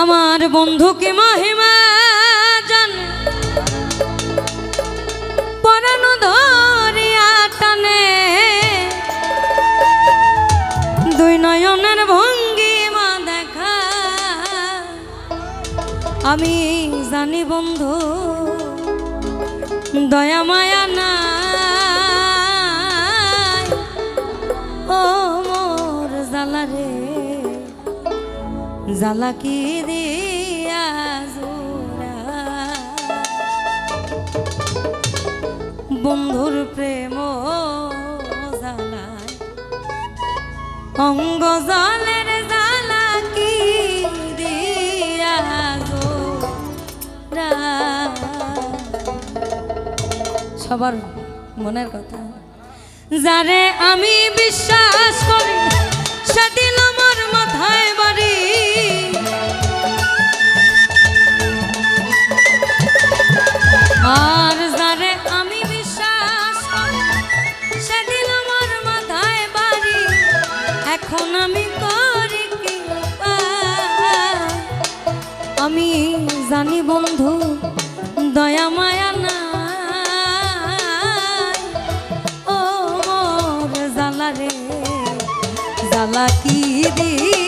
আমার বন্ধুকে মহিমা জান। পরানো ধরিয়া টানে। দুই নয়নের ভঙ্গিমা দেখা। আমি জানি বন্ধু, দয়া মায়া নাই। ও মোর জালা রে জালা কি দিয়া বন্ধুর প্রেম জালায়। অঙ্গ জলের জালা কি দিয়া সবার মনের কথা। যারে আমি বিশ্বাস করি সেদিন আমার মাথায় আর যারে আমি বিশ্বাস সেদিন আমার মাথায় বাড়ি, এখন আমি করি আমি জানি বন্ধু, দয়া, মায়া নাই। ও মোর জালা রে জালা কি দিয়া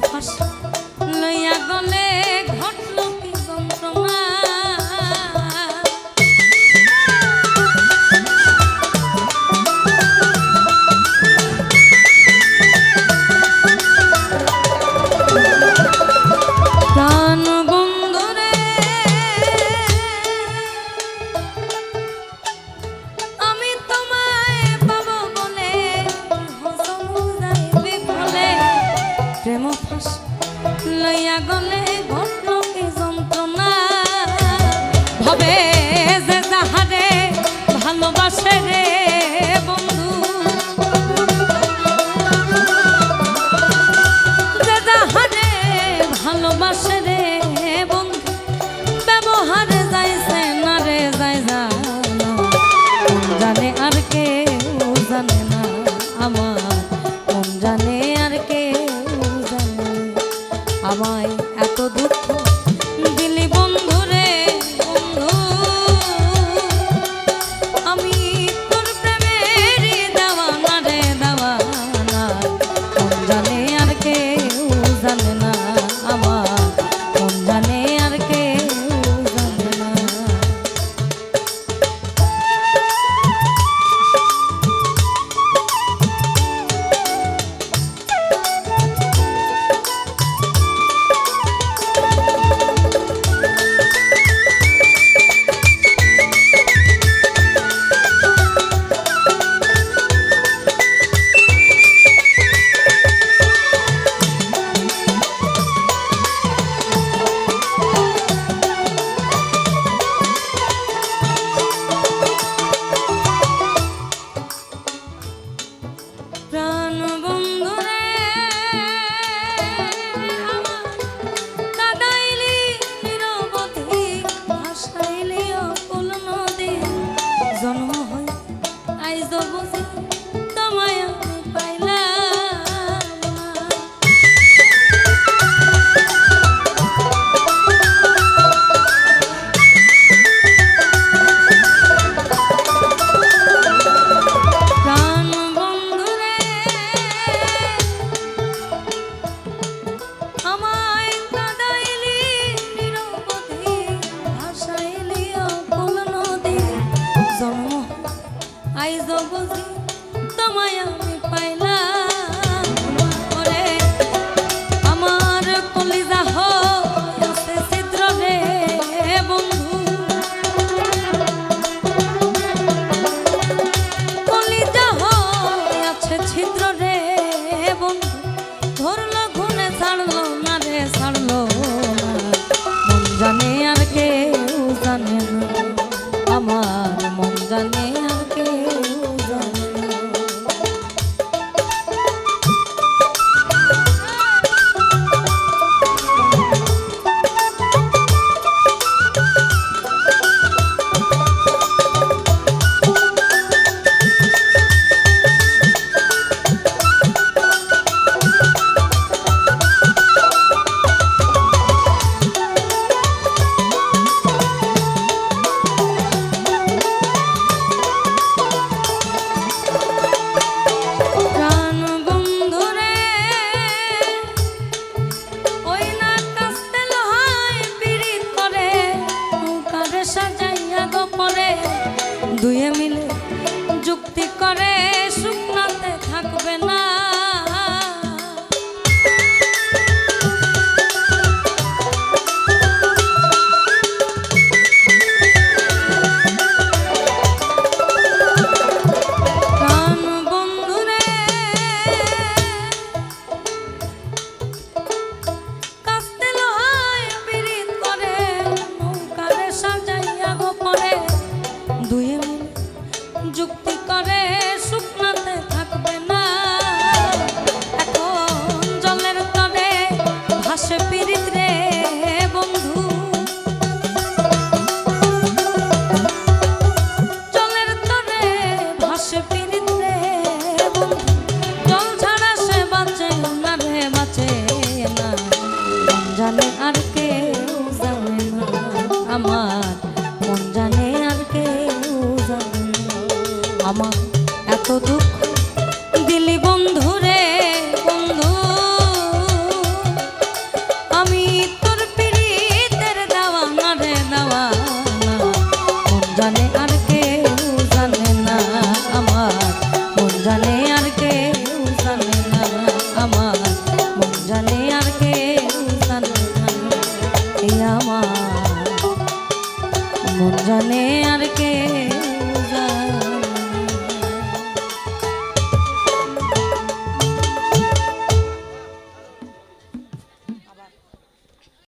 প্রেম লইয়া গলে ঘটল কি যন্ত্রণা। ভাবে যে যাহারে ভালোবাসে রে আইজ বুঝি তোমায় আমি পাইলাম Do you mean? জানে আর কে আমার। মন জানে আর